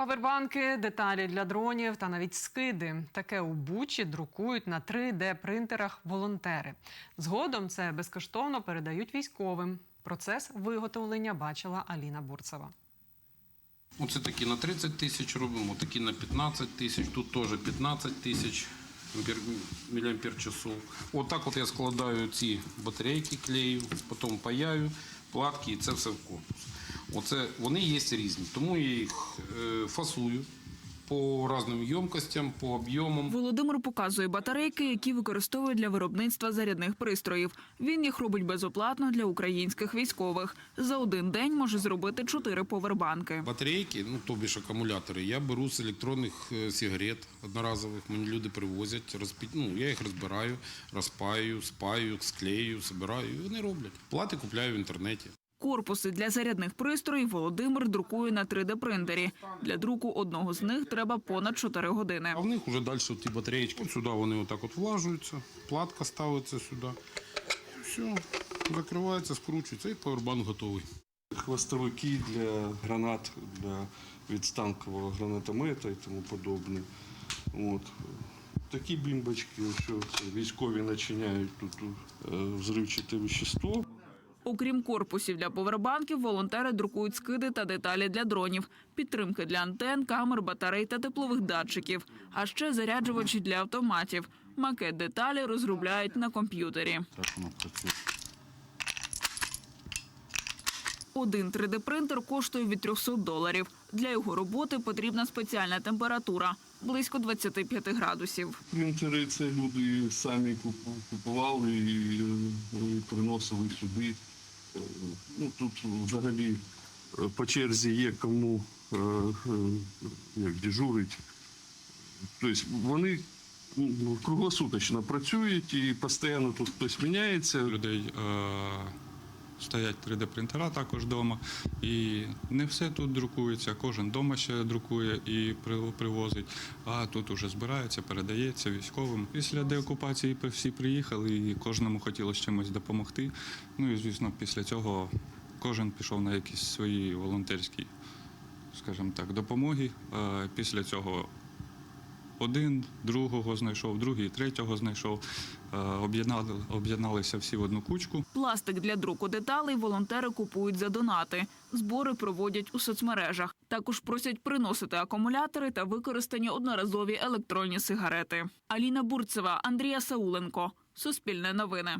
Павербанки, деталі для дронів та навіть скиди. Таке у Бучі друкують на 3D-принтерах волонтери. Згодом це безкоштовно передають військовим. Процес виготовлення бачила Аліна Бурцева. Оце такі на 30 тисяч робимо, такі на 15 тисяч, тут теж 15 тисяч ампер- міліампер часов. Отак от я складаю ці батарейки, клею, потім паяю, платки і це все в корпус. Оце, вони є різні, тому я їх е, фасую по різним ємкостям, по об'ємам. Володимир показує батарейки, які використовують для виробництва зарядних пристроїв. Він їх робить безоплатно для українських військових. За один день може зробити чотири повербанки. Батарейки, ну тобі ж акумулятори, я беру з електронних е, сигарет одноразових. Мені люди привозять, розпі... ну, я їх розбираю, розпаю, спаю, склею, збираю, і вони роблять. Плати купляю в інтернеті. Корпуси для зарядних пристроїв Володимир друкує на 3D-принтері. Для друку одного з них треба понад 4 години. А в них вже далі ті батареїчки. От сюди вони отак от влажуються, платка ставиться сюди. Все, закривається, скручується і павербанк готовий. хвостовики для гранат, для відстанкового гранатомета і тому подобне. От. Такі бімбочки, що військові начиняють тут е, взривчате вещество. Окрім корпусів для повербанків, волонтери друкують скиди та деталі для дронів, підтримки для антен, камер, батарей та теплових датчиків, а ще заряджувачі для автоматів. Макет деталі розробляють на комп'ютері. Один 3D-принтер коштує від 300 доларів. Для його роботи потрібна спеціальна температура – близько 25 градусів. Принтери це люди самі купу- купували е, і приносили сюди. Ну, тут взагалі е, по черзі є кому е, е, як дежурить. Тобто вони ну, круглосуточно працюють і постійно тут хтось міняється. Людей е, стоять 3D-принтера також вдома. І не все тут друкується, кожен вдома ще друкує і привозить, а тут уже збирається, передається військовим. Після деокупації всі приїхали і кожному хотілося чимось допомогти. Ну і звісно, після цього кожен пішов на якісь свої волонтерські, скажімо так, допомоги. Після цього один другого знайшов, другий третього знайшов. Е, Об'єднали, об'єдналися всі в одну кучку. Пластик для друку деталей волонтери купують за донати. Збори проводять у соцмережах. Також просять приносити акумулятори та використані одноразові електронні сигарети. Аліна Бурцева, Андрія Сауленко. Суспільне новини.